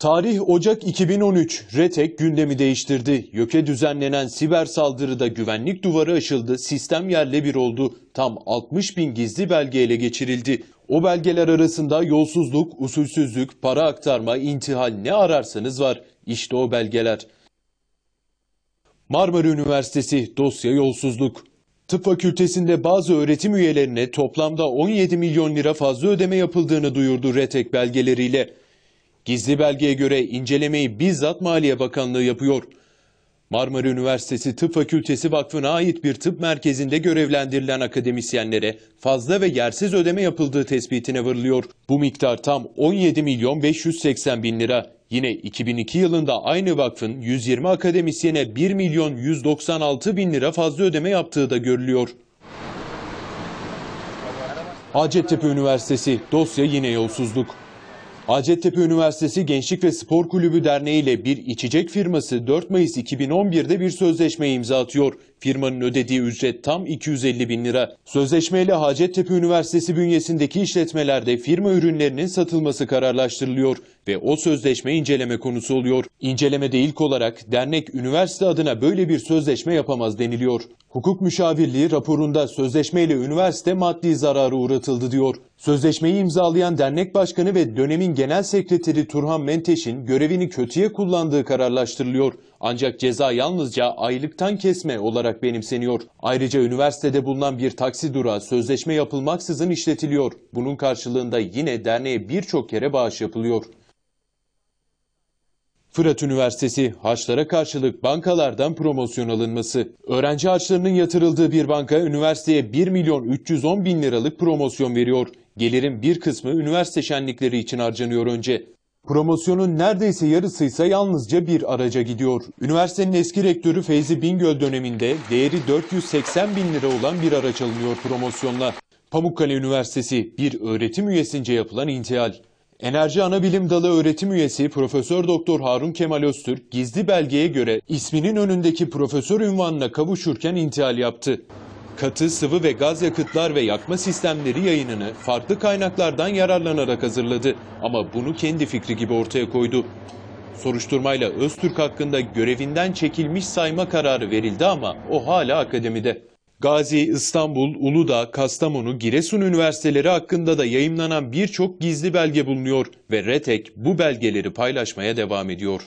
Tarih Ocak 2013. RETEK gündemi değiştirdi. YÖK'e düzenlenen siber saldırıda güvenlik duvarı aşıldı, sistem yerle bir oldu. Tam 60 bin gizli belge ele geçirildi. O belgeler arasında yolsuzluk, usulsüzlük, para aktarma, intihal ne ararsanız var. İşte o belgeler. Marmara Üniversitesi dosya yolsuzluk. Tıp fakültesinde bazı öğretim üyelerine toplamda 17 milyon lira fazla ödeme yapıldığını duyurdu RETEK belgeleriyle. Gizli belgeye göre incelemeyi bizzat Maliye Bakanlığı yapıyor. Marmara Üniversitesi Tıp Fakültesi Vakfı'na ait bir tıp merkezinde görevlendirilen akademisyenlere fazla ve yersiz ödeme yapıldığı tespitine varılıyor. Bu miktar tam 17 milyon 580 bin lira. Yine 2002 yılında aynı vakfın 120 akademisyene 1 milyon 196 bin lira fazla ödeme yaptığı da görülüyor. Hacettepe Üniversitesi dosya yine yolsuzluk. Hacettepe Üniversitesi Gençlik ve Spor Kulübü Derneği ile bir içecek firması 4 Mayıs 2011'de bir sözleşme imza atıyor. Firmanın ödediği ücret tam 250 bin lira. Sözleşmeyle Hacettepe Üniversitesi bünyesindeki işletmelerde firma ürünlerinin satılması kararlaştırılıyor ve o sözleşme inceleme konusu oluyor. İncelemede ilk olarak dernek üniversite adına böyle bir sözleşme yapamaz deniliyor. Hukuk müşavirliği raporunda sözleşmeyle üniversite maddi zararı uğratıldı diyor. Sözleşmeyi imzalayan dernek başkanı ve dönemin genel sekreteri Turhan Menteş'in görevini kötüye kullandığı kararlaştırılıyor. Ancak ceza yalnızca aylıktan kesme olarak benimseniyor. Ayrıca üniversitede bulunan bir taksi durağı sözleşme yapılmaksızın işletiliyor. Bunun karşılığında yine derneğe birçok kere bağış yapılıyor. Fırat Üniversitesi harçlara karşılık bankalardan promosyon alınması. Öğrenci harçlarının yatırıldığı bir banka üniversiteye 1 milyon 310 bin liralık promosyon veriyor. Gelirin bir kısmı üniversite şenlikleri için harcanıyor önce. Promosyonun neredeyse yarısıysa yalnızca bir araca gidiyor. Üniversitenin eski rektörü Feyzi Bingöl döneminde değeri 480 bin lira olan bir araç alınıyor promosyonla. Pamukkale Üniversitesi bir öğretim üyesince yapılan intihal. Enerji Anabilim Dalı öğretim üyesi Profesör Doktor Harun Kemal Öztürk gizli belgeye göre isminin önündeki profesör ünvanına kavuşurken intihal yaptı. Katı, sıvı ve gaz yakıtlar ve yakma sistemleri yayınını farklı kaynaklardan yararlanarak hazırladı ama bunu kendi fikri gibi ortaya koydu. Soruşturmayla Öztürk hakkında görevinden çekilmiş sayma kararı verildi ama o hala akademide. Gazi, İstanbul, Uludağ, Kastamonu, Giresun üniversiteleri hakkında da yayımlanan birçok gizli belge bulunuyor ve RETEK bu belgeleri paylaşmaya devam ediyor.